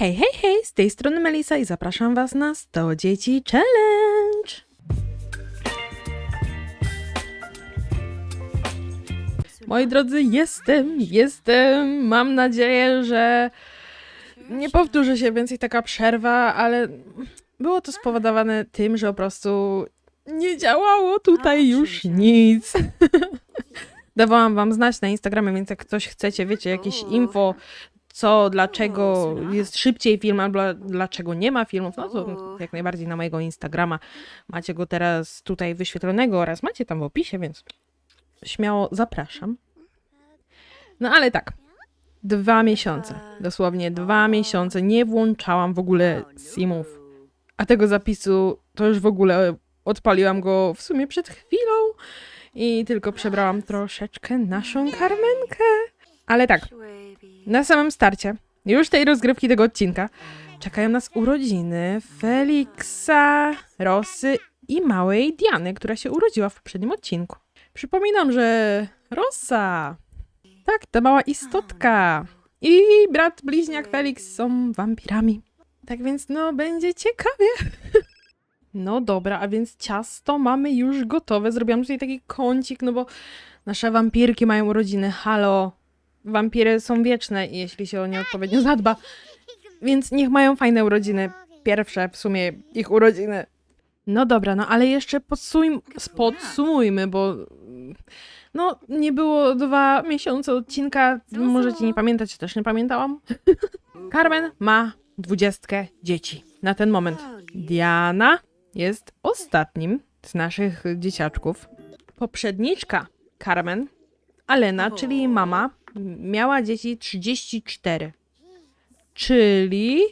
Hej, hej, hej, z tej strony Melisa i zapraszam Was na 100 Dzieci Challenge! Moi drodzy, jestem, jestem. Mam nadzieję, że nie powtórzy się więcej taka przerwa, ale było to spowodowane tym, że po prostu nie działało tutaj już nic. Dawałam wam znać na Instagramie, więc jak ktoś chcecie, wiecie, jakieś info, co, dlaczego jest szybciej film, albo dlaczego nie ma filmów, no to jak najbardziej na mojego Instagrama. Macie go teraz tutaj wyświetlonego oraz macie tam w opisie, więc śmiało zapraszam. No ale tak, dwa miesiące, dosłownie dwa miesiące. Nie włączałam w ogóle simów. A tego zapisu to już w ogóle odpaliłam go w sumie przed chwilą i tylko przebrałam troszeczkę naszą karmenkę. Ale tak, na samym starcie, już tej rozgrywki tego odcinka, czekają nas urodziny Feliksa, Rosy i małej Diany, która się urodziła w poprzednim odcinku. Przypominam, że Rosa, tak, ta mała istotka i brat bliźniak Felix są wampirami. Tak więc no, będzie ciekawie. No dobra, a więc ciasto mamy już gotowe. Zrobiłam tutaj taki kącik, no bo nasze wampirki mają urodziny. Halo, wampiry są wieczne, jeśli się o nie odpowiednio zadba. Więc niech mają fajne urodziny. Pierwsze w sumie ich urodziny. No dobra, no ale jeszcze podsum podsumujmy, bo no nie było dwa miesiące odcinka. Możecie nie pamiętać, też nie pamiętałam. Carmen ma dwudziestkę dzieci na ten moment. Diana jest ostatnim z naszych dzieciaczków. Poprzedniczka Carmen, Alena, czyli mama, miała dzieci 34. Czyli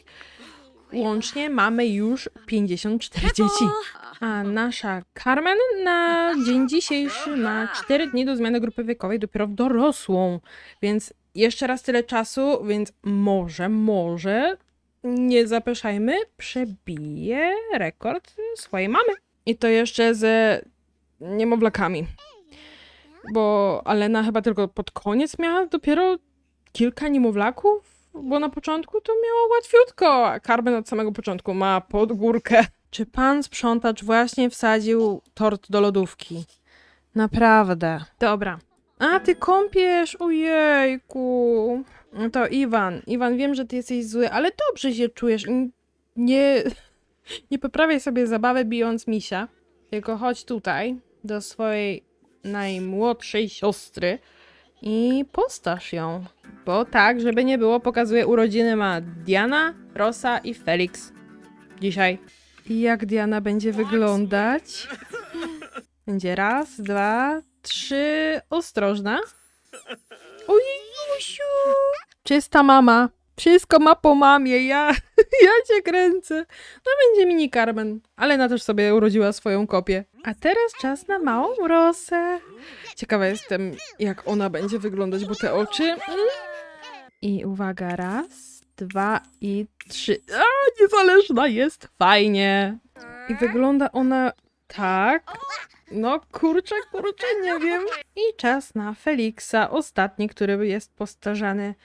łącznie mamy już 54 dzieci. A nasza Carmen na dzień dzisiejszy ma 4 dni do zmiany grupy wiekowej, dopiero w dorosłą. Więc jeszcze raz tyle czasu, więc może, może nie zapeszajmy, przebije rekord swojej mamy. I to jeszcze ze niemowlakami. Bo Alena chyba tylko pod koniec miała dopiero kilka niemowlaków, bo na początku to miała łatwiutko, a Carmen od samego początku ma pod górkę. Czy pan sprzątacz właśnie wsadził tort do lodówki? Naprawdę. Dobra. A, ty kąpiesz, ojejku. No to Iwan, Iwan, wiem, że ty jesteś zły, ale dobrze się czujesz. Nie, nie poprawiaj sobie zabawy bijąc misia, tylko chodź tutaj do swojej najmłodszej siostry i postaż ją. Bo tak, żeby nie było, pokazuję urodziny ma Diana, Rosa i Felix. Dzisiaj. I jak Diana będzie wyglądać? Będzie raz, dwa, trzy. Ostrożna. Ojejusiu! Czysta mama. Wszystko ma po mamie. Ja, ja cię kręcę. No będzie mini Carmen. Ale na też sobie urodziła swoją kopię. A teraz czas na małą Rosę. Ciekawa jestem, jak ona będzie wyglądać, bo te oczy... Mm. I uwaga, raz, dwa i trzy. A, niezależna jest. Fajnie. I wygląda ona tak. No kurczę, kurczę, nie wiem. I czas na Feliksa, ostatni, który jest postarzany.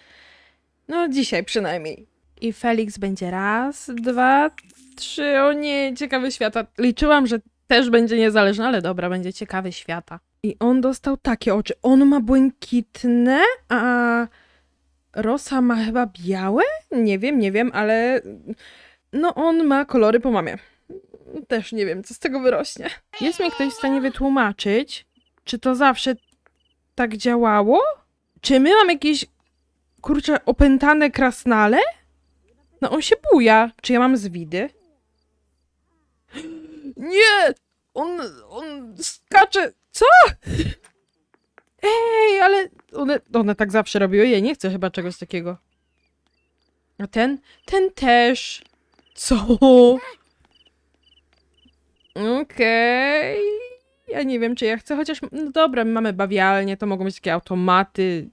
No dzisiaj przynajmniej. I Felix będzie raz, dwa, trzy. O nie, ciekawy świata. Liczyłam, że też będzie niezależny, ale dobra, będzie ciekawy świata. I on dostał takie oczy. On ma błękitne, a Rosa ma chyba białe? Nie wiem, nie wiem, ale no on ma kolory po mamie. Też nie wiem, co z tego wyrośnie. Jest mi ktoś w stanie wytłumaczyć, czy to zawsze tak działało? Czy my mamy jakieś, kurczę, opętane krasnale? No on się buja. Czy ja mam zwidy? Nie! On, on skacze. Co? Ej, ale one, one tak zawsze robiły. Ja nie chcę chyba czegoś takiego. A ten? Ten też. Co? Okej. Ja nie wiem, czy ja chcę, chociaż, no dobra, my mamy bawialnie, to mogą być takie automaty,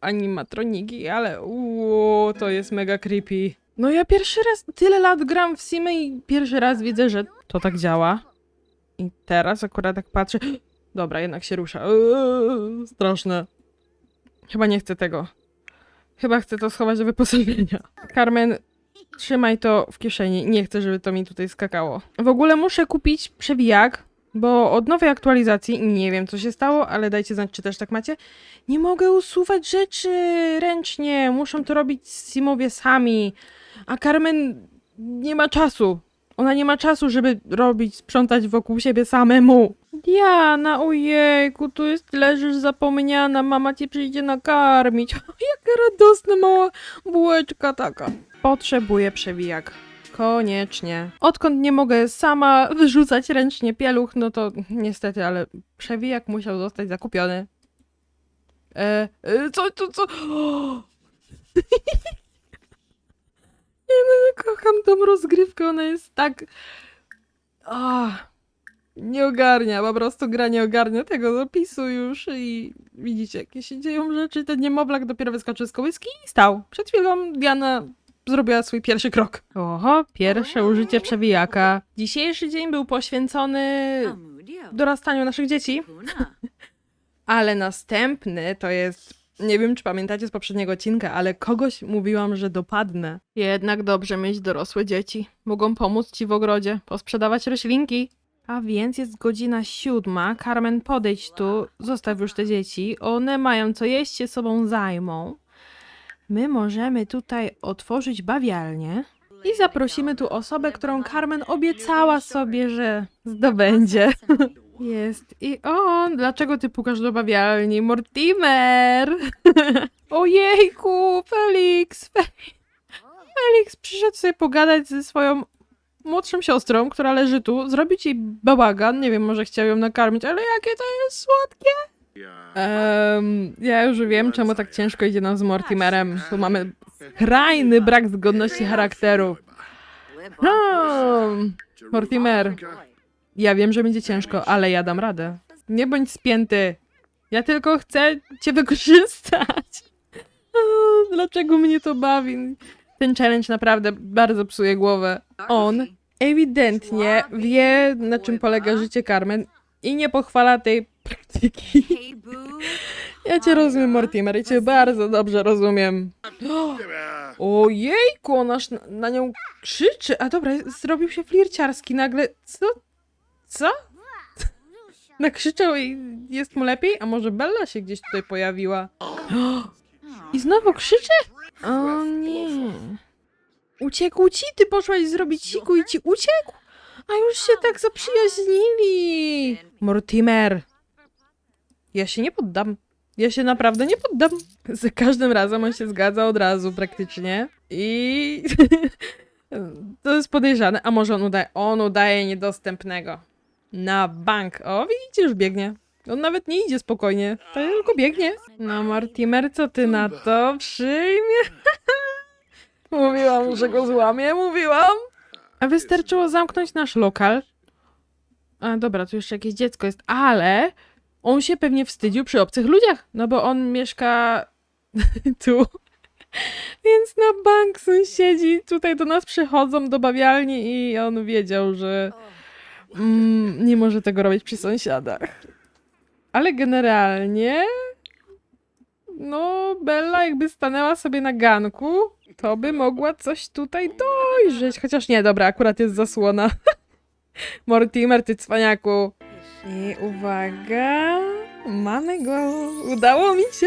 animatroniki, ale uuu, to jest mega creepy. No ja pierwszy raz, tyle lat gram w Simy i pierwszy raz widzę, że to tak działa. I teraz akurat tak patrzę, dobra, jednak się rusza. Eee, straszne. Chyba nie chcę tego. Chyba chcę to schować do wyposażenia. Carmen, trzymaj to w kieszeni. Nie chcę, żeby to mi tutaj skakało. W ogóle muszę kupić przewijak, bo od nowej aktualizacji, nie wiem co się stało, ale dajcie znać, czy też tak macie, nie mogę usuwać rzeczy ręcznie. Muszą to robić Simowie sami. A Carmen nie ma czasu. Ona nie ma czasu, żeby robić, sprzątać wokół siebie samemu. Diana, ojejku, tu jest, leżysz zapomniana, mama cię przyjdzie nakarmić. Jaka radosna mała bułeczka taka. Potrzebuję przewijak. Koniecznie. Odkąd nie mogę sama wyrzucać ręcznie pieluch, no to niestety, ale przewijak musiał zostać zakupiony. E, e co, co, co? Nie no, ja kocham tą rozgrywkę, ona jest tak... Ah, nie ogarnia, po prostu gra nie ogarnia tego zapisu już i widzicie, jakie się dzieją rzeczy. Ten niemowlak dopiero wyskoczył z kołyski i stał. Przed chwilą Diana zrobiła swój pierwszy krok. Oho, pierwsze użycie przewijaka. Dzisiejszy dzień był poświęcony dorastaniu naszych dzieci, ale następny to jest. Nie wiem, czy pamiętacie z poprzedniego odcinka, ale kogoś mówiłam, że dopadnę. Jednak dobrze mieć dorosłe dzieci. Mogą pomóc ci w ogrodzie, posprzedawać roślinki. A więc jest godzina siódma. Carmen, podejdź tu, zostaw już te dzieci. One mają co jeść, się sobą zajmą. My możemy tutaj otworzyć bawialnię i zaprosimy tu osobę, którą Carmen obiecała sobie, że zdobędzie. Jest i on. Dlaczego ty pukasz do bawialni? Mortimer! Ojejku, Felix! Fe- Felix przyszedł sobie pogadać ze swoją młodszą siostrą, która leży tu, zrobić jej bałagan. Nie wiem, może chciał ją nakarmić, ale jakie to jest słodkie! Em, ja już wiem, czemu tak ciężko idzie nam z Mortimerem. Tu mamy skrajny brak zgodności charakteru. Hmm, Mortimer, ja wiem, że będzie ciężko, ale ja dam radę. Nie bądź spięty. Ja tylko chcę cię wykorzystać. Dlaczego mnie to bawi? Ten challenge naprawdę bardzo psuje głowę. On ewidentnie wie, na czym polega życie Carmen i nie pochwala tej praktyki. Ja cię rozumiem, Mortimer, i cię bardzo dobrze rozumiem. Ojejku, on aż na, na nią krzyczy. A dobra, zrobił się flirciarski nagle. Co? Co? Nakrzyczał i jest mu lepiej? A może Bella się gdzieś tutaj pojawiła? I znowu krzyczy? O nie. Uciekł ci? Ty poszłaś zrobić siku i ci uciekł? A już się tak zaprzyjaźnili. Mortimer. Ja się nie poddam. Ja się naprawdę nie poddam. Za każdym razem on się zgadza od razu praktycznie. I to jest podejrzane. A może on udaje, on udaje niedostępnego. Na bank. O, widzicie, już biegnie. On nawet nie idzie spokojnie, tylko biegnie. No, Mortimer, co ty na to? Przyjmie. mówiłam, że go złamię, mówiłam. A wystarczyło zamknąć nasz lokal. A dobra, tu jeszcze jakieś dziecko jest, ale on się pewnie wstydził przy obcych ludziach, no bo on mieszka tu. Więc na bank sąsiedzi tutaj do nas przychodzą do bawialni i on wiedział, że mm, nie może tego robić przy sąsiadach. Ale generalnie no Bella jakby stanęła sobie na ganku, to by mogła coś tutaj dojrzeć. Chociaż nie, dobra, akurat jest zasłona. Mortimer, ty cwaniaku. I uwaga, mamy go. Udało mi się.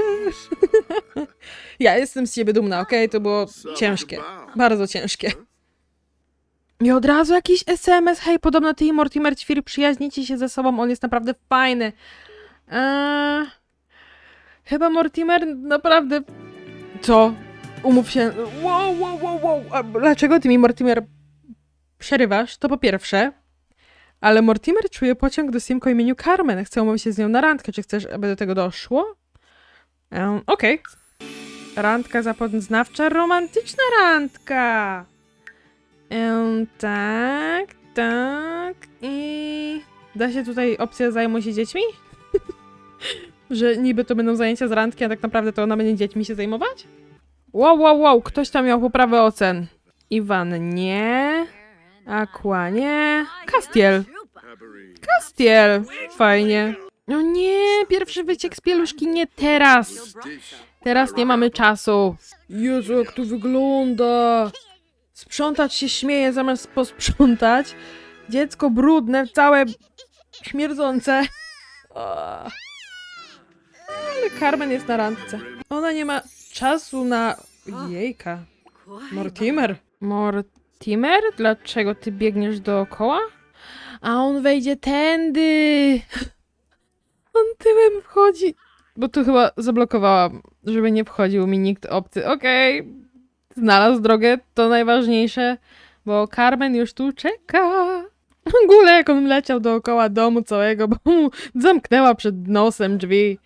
ja jestem z ciebie dumna, okej? To było ciężkie. Bardzo ciężkie. I od razu jakiś SMS. Hej, podobno ty i Mortimer Ćwir przyjaźnicie się ze sobą. On jest naprawdę fajny. Eee, chyba Mortimer naprawdę... Co? Umów się... Wow, wow, wow, wow. A dlaczego ty mi, Mortimer, przerywasz? To po pierwsze. Ale Mortimer czuje pociąg do Simko imieniu Carmen. Chce umówić się z nią na randkę. Czy chcesz, aby do tego doszło? Um, Okej. Randka zapoznawcza, romantyczna randka. Um, tak, tak i... Da się tutaj opcja zajmuj się dziećmi? Że niby to będą zajęcia z randki, a tak naprawdę to ona będzie dziećmi się zajmować? Wow, wow, wow, ktoś tam miał poprawę ocen. Iwan nie, Aqua nie, Castiel. Castiel, fajnie. No nie, pierwszy wyciek z pieluszki nie teraz. Teraz nie mamy czasu. Jezu, jak tu wygląda. Sprzątać się śmieje zamiast posprzątać. Dziecko brudne, całe śmierdzące. O. Ale Carmen jest na randce. Ona nie ma czasu na... Jejka. Mortimer. Mortimer? Dlaczego ty biegniesz dookoła? A on wejdzie tędy. On tyłem wchodzi. Bo tu chyba zablokowałam, żeby nie wchodził mi nikt obcy. Okej. Znalazł drogę, to najważniejsze, bo Carmen już tu czeka. W ogóle jak on leciał dookoła domu całego, bo mu zamknęła przed nosem drzwi.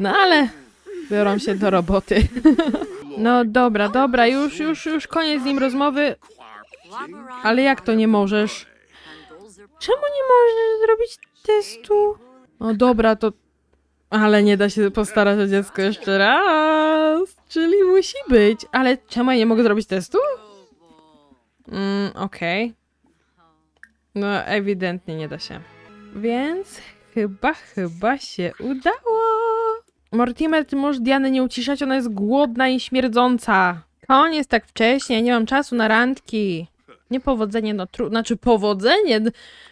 No ale biorą się do roboty. No dobra, dobra, już, już, już koniec z nim rozmowy. Ale jak to nie możesz? Czemu nie możesz zrobić testu? No dobra, to... Ale nie da się postarać o dziecko jeszcze raz. Czyli musi być. Ale czemu ja nie mogę zrobić testu? Mm, okej. No, ewidentnie nie da się. Więc chyba, chyba się udało. Mortimer, ty możesz Diany nie uciszać, ona jest głodna i śmierdząca. Koniec tak wcześnie, nie mam czasu na randki. Niepowodzenie, no tru... Znaczy powodzenie,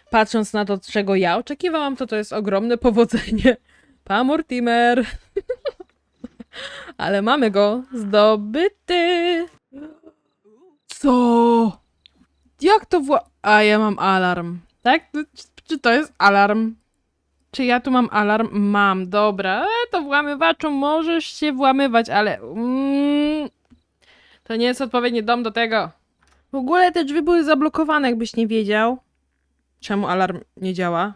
patrząc na to, czego ja oczekiwałam, to to jest ogromne powodzenie. Pa Mortimer. Ale mamy go zdobyty. Co? Jak to wła... A ja mam alarm. Tak? Czy- Czy to jest alarm? Czy ja tu mam alarm? Mam, dobra. E, to włamywaczom możesz się włamywać, ale... Mm, to nie jest odpowiedni dom do tego. W ogóle te drzwi były zablokowane, jakbyś nie wiedział. Czemu alarm nie działa?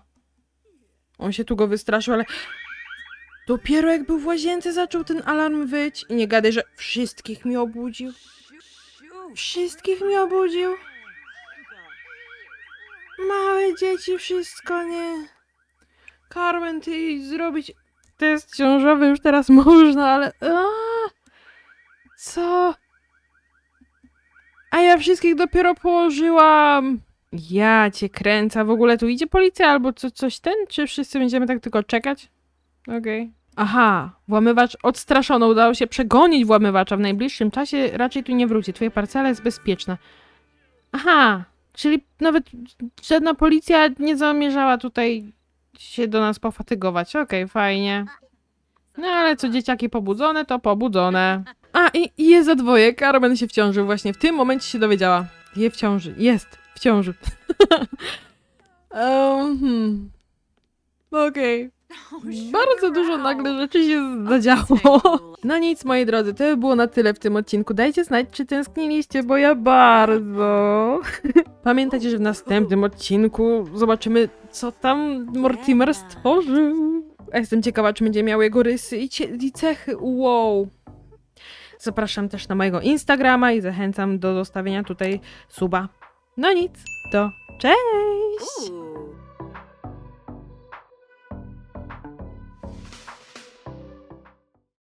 On się tu go wystraszył, ale... Dopiero jak był w łazience zaczął ten alarm wyć. I nie gadaj, że wszystkich mi obudził. Wszystkich mi obudził. Małe dzieci, wszystko nie. Carmen, ty zrobić test ciążowy już teraz można, ale... Co? A ja wszystkich dopiero położyłam. Ja cię kręcę. W ogóle tu idzie policja albo co, coś ten? Czy wszyscy będziemy tak tylko czekać? Okej. Aha, włamywacz odstraszony. Udało się przegonić włamywacza. W najbliższym czasie raczej tu nie wróci. Twoja parcela jest bezpieczna. Aha, czyli nawet żadna policja nie zamierzała tutaj się do nas pofatygować. Okej, fajnie. No ale co dzieciaki pobudzone, to pobudzone. A, i, i jest za dwoje. Carmen się wciążył właśnie. W tym momencie się dowiedziała. Je w ciąży. Jest w ciąży. um, hmm. Okej. Bardzo dużo nagle rzeczy się zadziało. No nic, moi drodzy, to by było na tyle w tym odcinku. Dajcie znać, czy tęskniliście, bo ja bardzo. Pamiętajcie, że w następnym odcinku zobaczymy, co tam Mortimer stworzył. A jestem ciekawa, czy będzie miał jego rysy i, i cechy. Wow. Zapraszam też na mojego Instagrama i zachęcam do zostawienia tutaj suba. No nic, to cześć!